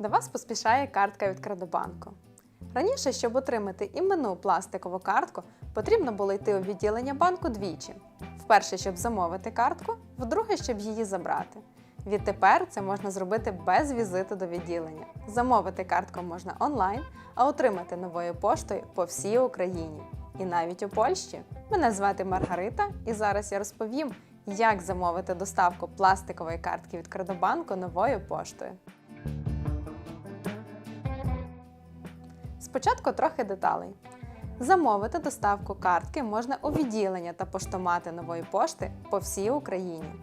До вас поспішає картка від Кредобанку. Раніше, щоб отримати іменну пластикову картку, потрібно було йти у відділення банку двічі. Вперше, щоб замовити картку, вдруге, щоб її забрати. Відтепер це можна зробити без візиту до відділення. Замовити картку можна онлайн, а отримати новою поштою по всій Україні. І навіть у Польщі. Мене звати Маргарита, і зараз я розповім, як замовити доставку пластикової картки від Кредобанку новою поштою. Спочатку трохи деталей. Замовити доставку картки можна у відділення та поштомати нової пошти по всій Україні.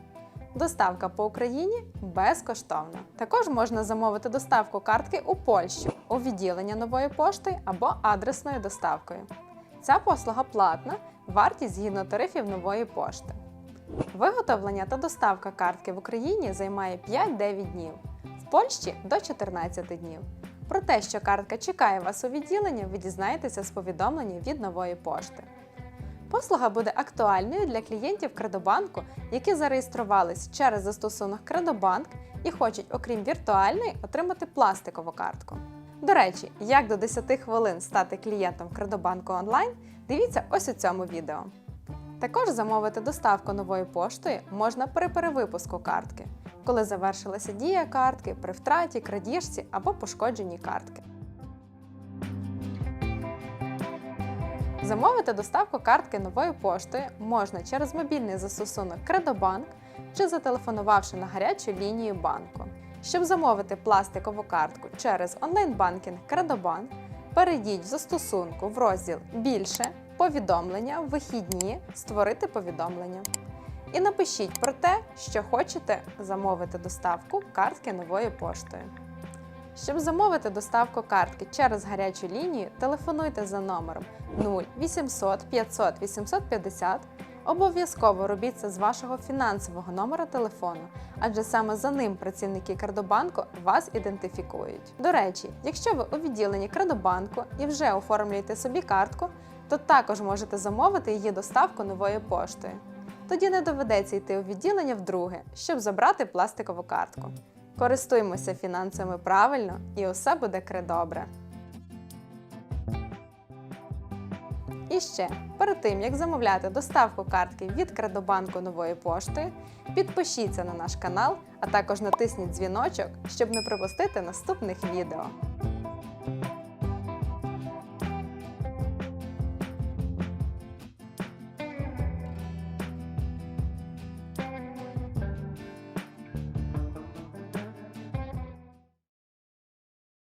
Доставка по Україні безкоштовна. Також можна замовити доставку картки у Польщу у відділення нової пошти або адресною доставкою. Ця послуга платна, вартість згідно тарифів нової пошти. Виготовлення та доставка картки в Україні займає 5-9 днів, в Польщі до 14 днів. Про те, що картка чекає вас у відділенні, ви дізнаєтеся з повідомлення від нової пошти. Послуга буде актуальною для клієнтів Кредобанку, які зареєструвались через застосунок Кредобанк і хочуть, окрім віртуальної, отримати пластикову картку. До речі, як до 10 хвилин стати клієнтом Кредобанку онлайн, дивіться ось у цьому відео. Також замовити доставку новою поштою можна при перевипуску картки, коли завершилася дія картки, при втраті, крадіжці або пошкодженні картки. Замовити доставку картки новою поштою можна через мобільний застосунок Кредобанк чи зателефонувавши на гарячу лінію банку. Щоб замовити пластикову картку через онлайн-банкінг Кредобанк, перейдіть в застосунку в розділ Більше, повідомлення, вихідні, створити повідомлення. І напишіть про те, що хочете замовити доставку картки новою поштою. Щоб замовити доставку картки через гарячу лінію, телефонуйте за номером 0800 500 850. Обов'язково робіть це з вашого фінансового номера телефону, адже саме за ним працівники Кредобанку вас ідентифікують. До речі, якщо ви у відділенні Кредобанку і вже оформлюєте собі картку, то також можете замовити її доставку новою поштою. Тоді не доведеться йти у відділення вдруге, щоб забрати пластикову картку. Користуємося фінансами правильно і усе буде кредобре. І ще, перед тим як замовляти доставку картки від Кредобанку новою поштою, підпишіться на наш канал, а також натисніть дзвіночок, щоб не пропустити наступних відео.